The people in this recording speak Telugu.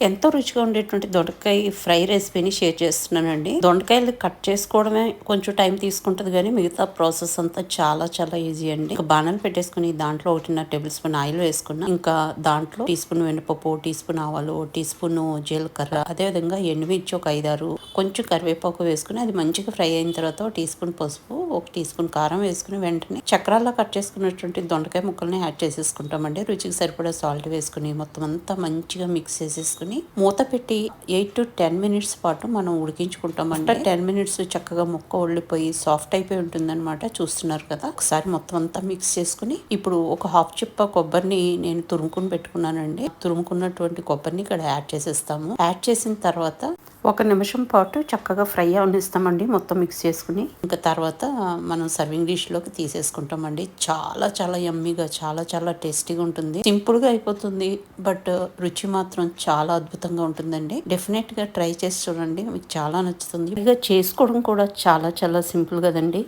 ఎంతో రుచిగా ఉండేటువంటి దొండకాయ ఫ్రై రెసిపీని షేర్ చేస్తున్నానండి. దొండకాయలు కట్ చేసుకోవడమే కొంచెం టైం తీసుకుంటుంది కానీ మిగతా ప్రాసెస్ అంతా చాలా చాలా ఈజీ అండి. ఇంకా బాణాలు పెట్టేసుకుని దాంట్లో ఒకటిన్నర టేబుల్ స్పూన్ ఆయిల్ వేసుకున్నా ఇంకా దాంట్లో టీ స్పూన్ వెనుపప్పు టీ స్పూన్ ఆవాలు టీ స్పూన్ జీలకర్ర అదే విధంగా ఎండుమిర్చి ఒక ఐదారు కొంచెం కరివేపాకు వేసుకుని అది మంచిగా ఫ్రై అయిన తర్వాత టీ స్పూన్ పసుపు ఒక టీ స్పూన్ కారం వేసుకుని వెంటనే చక్రాల్లో కట్ చేసుకున్నటువంటి దొండకాయ ముక్కల్ని యాడ్ చేసేసుకుంటామండి. రుచికి సరిపడా సాల్ట్ వేసుకుని మొత్తం అంతా మంచిగా మిక్స్ చేసేసుకుని మూత పెట్టి ఎయిట్ టు టెన్ మినిట్స్ పాటు మనం ఉడికించుకుంటాం టెన్ మినిట్స్ చక్కగా ముక్క ఒళ్ళిపోయి సాఫ్ట్ అయిపోయి ఉంటుందన్నమాట. చూస్తున్నారు కదా? ఒకసారి మొత్తం అంతా మిక్స్ చేసుకుని ఇప్పుడు ఒక హాఫ్ చిప్ప కొబ్బరిని నేను తురుముకుని పెట్టుకున్నానండి. తురుముకున్నటువంటి కొబ్బరిని ఇక్కడ యాడ్ చేసేస్తాము. యాడ్ చేసిన తర్వాత ఒక నిమిషం పాటు చక్కగా ఫ్రై అవనిస్తామండి మొత్తం మిక్స్ చేసుకుని. ఇంకా తర్వాత మనం సర్వింగ్ డిష్లోకి తీసేసుకుంటామండి. చాలా చాలా యమ్మీగా చాలా చాలా టేస్టీగా ఉంటుంది. సింపుల్గా అయిపోతుంది బట్ రుచి మాత్రం చాలా అద్భుతంగా ఉంటుందండి. డెఫినెట్గా ట్రై చేసి చూడండి మీకు చాలా నచ్చుతుంది. ఇక చేసుకోవడం కూడా చాలా చాలా సింపుల్ కదండి.